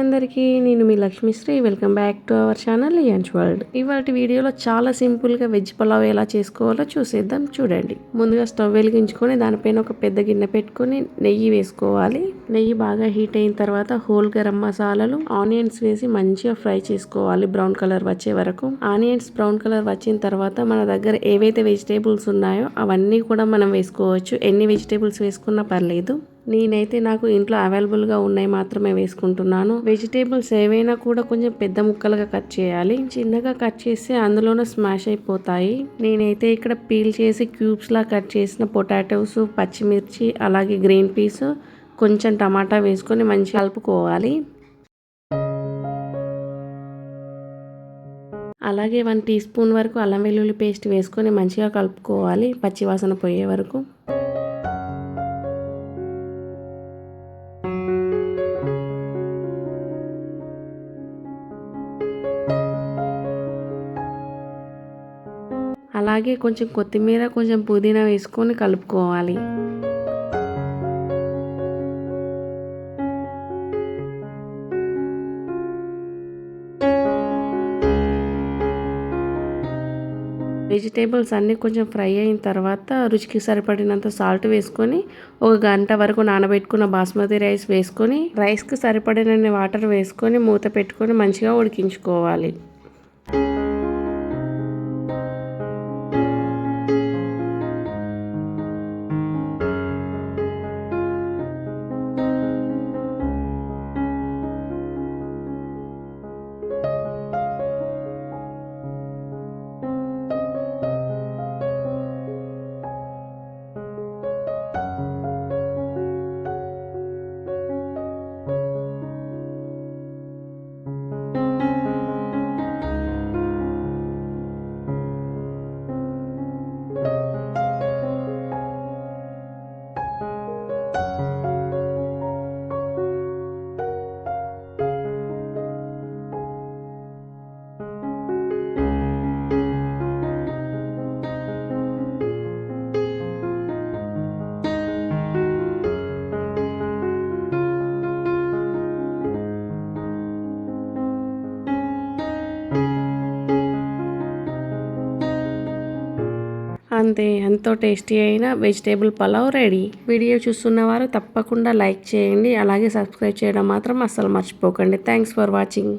అందరికీ నేను మీ Lakshmisri. Welcome back to our channel Lions World ఇవాటి వీడియోలో చాలా సింపుల్గా వెజ్ పలావ్ ఎలా చేసుకోవాలో చూసేద్దాం చూడండి. ముందుగా స్టవ్ వెలిగించుకొని దానిపైన ఒక పెద్ద గిన్నె పెట్టుకొని నెయ్యి వేసుకోవాలి. నెయ్యి బాగా హీట్ అయిన తర్వాత హోల్ గరం మసాలాలు ఆనియన్స్ వేసి మంచిగా ఫ్రై చేసుకోవాలి బ్రౌన్ కలర్ వచ్చే వరకు. ఆనియన్స్ బ్రౌన్ కలర్ వచ్చిన తర్వాత మన దగ్గర ఏవైతే వెజిటేబుల్స్ ఉన్నాయో అవన్నీ కూడా మనం వేసుకోవచ్చు. ఎన్ని వెజిటేబుల్స్ వేసుకున్నా పర్లేదు. నేనైతే నాకు ఇంట్లో అవైలబుల్గా ఉన్నాయి మాత్రమే వేసుకుంటున్నాను. వెజిటేబుల్స్ ఏవైనా కూడా కొంచెం పెద్ద ముక్కలుగా కట్ చేయాలి. చిన్నగా కట్ చేస్తే అందులోనే స్మాష్ అయిపోతాయి. నేనైతే ఇక్కడ పీల్ చేసి క్యూబ్స్లా కట్ చేసిన పొటాటోస్ పచ్చిమిర్చి అలాగే గ్రీన్ పీస్ కొంచెం టమాటా వేసుకొని మంచిగా కలుపుకోవాలి. అలాగే వన్ టీ స్పూన్ వరకు అల్లం వెల్లుల్లి పేస్ట్ వేసుకొని మంచిగా కలుపుకోవాలి. పచ్చివాసన పోయే వరకు. అలాగే కొంచెం కొత్తిమీర కొంచెం పుదీనా వేసుకొని కలుపుకోవాలి. వెజిటేబుల్స్ అన్నీ కొంచెం ఫ్రై అయిన తర్వాత రుచికి సరిపడినంత సాల్ట్ వేసుకొని ఒక గంట వరకు నానబెట్టుకున్న బాస్మతి రైస్ వేసుకొని రైస్కి సరిపడినన్ని వాటర్ వేసుకొని మూత పెట్టుకొని మంచిగా ఉడికించుకోవాలి. అంతే. ఎంతో టేస్టీ అయిన వెజిటేబుల్ పలావ్ రెడీ. వీడియో చూస్తున్నవారు తప్పకుండా లైక్ చేయండి. అలాగే సబ్స్క్రైబ్ చేయడం మాత్రం అస్సలు మర్చిపోకండి. Thanks for watching.